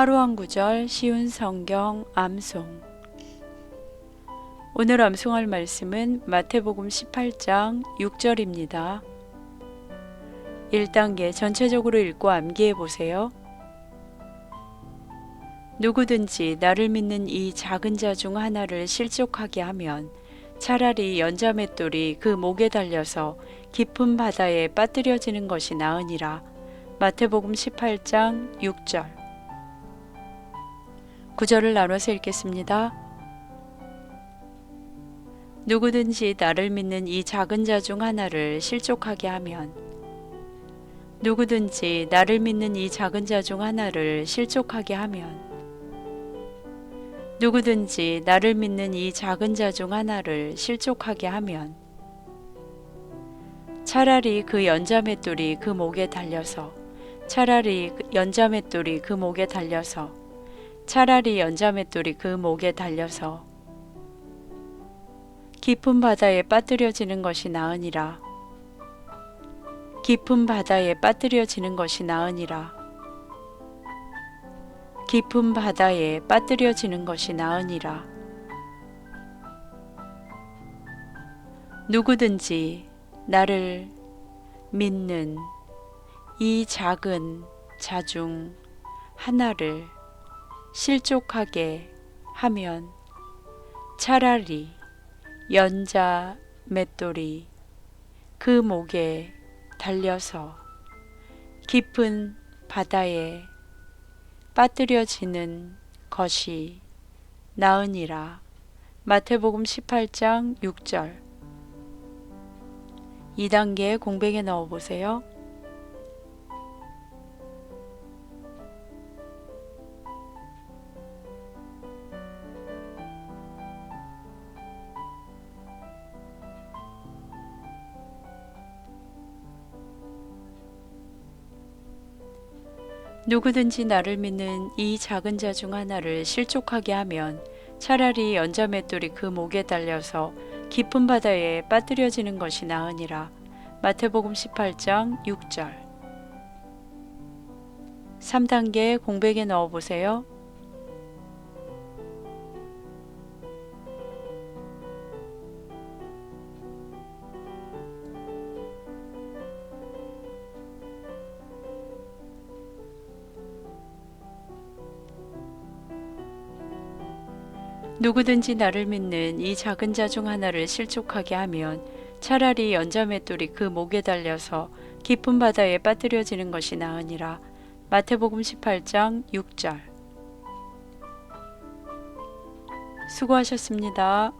하루 한 구절 쉬운 성경 암송 오늘 암송할 말씀은 마태복음 18장 6절입니다. 1단계 전체적으로 읽고 암기해 보세요. 누구든지 나를 믿는 이 작은 자 중 하나를 실족하게 하면 차라리 연자맷돌이 그 목에 달려서 깊은 바다에 빠뜨려지는 것이 나으니라. 마태복음 18장 6절. 구절을 나눠서 읽겠습니다. 누구든지 나를 믿는 이 작은 자 중 하나를 실족하게 하면 누구든지 나를 믿는 이 작은 자 중 하나를 실족하게 하면 누구든지 나를 믿는 이 작은 자 중 하나를 실족하게 하면 차라리 그 연자맷돌이 그 목에 달려서 차라리 그 연자맷돌이 그 목에 달려서 차라리 연자맷돌이 그 목에 달려서 깊은 바다에 빠뜨려지는 것이 나으니라. 깊은 바다에 빠뜨려지는 것이 나으니라. 깊은 바다에 빠뜨려지는 것이 나으니라. 누구든지 나를 믿는 이 작은 자중 하나를 실족하게 하면 차라리 연자 맷돌이 그 목에 달려서 깊은 바다에 빠뜨려지는 것이 나으니라. 마태복음 18장 6절 2단계 공백에 넣어 보세요. 누구든지 나를 믿는 이 작은 자 중 하나를 실족하게 하면 차라리 연자 맷돌이 그 목에 달려서 깊은 바다에 빠뜨려지는 것이 나으니라. 마태복음 18장 6절 3단계 공백에 넣어 보세요. 누구든지 나를 믿는 이 작은 자 중 하나를 실족하게 하면 차라리 연자맷돌이 그 목에 달려서 깊은 바다에 빠뜨려지는 것이 나으니라. 마태복음 18장 6절. 수고하셨습니다.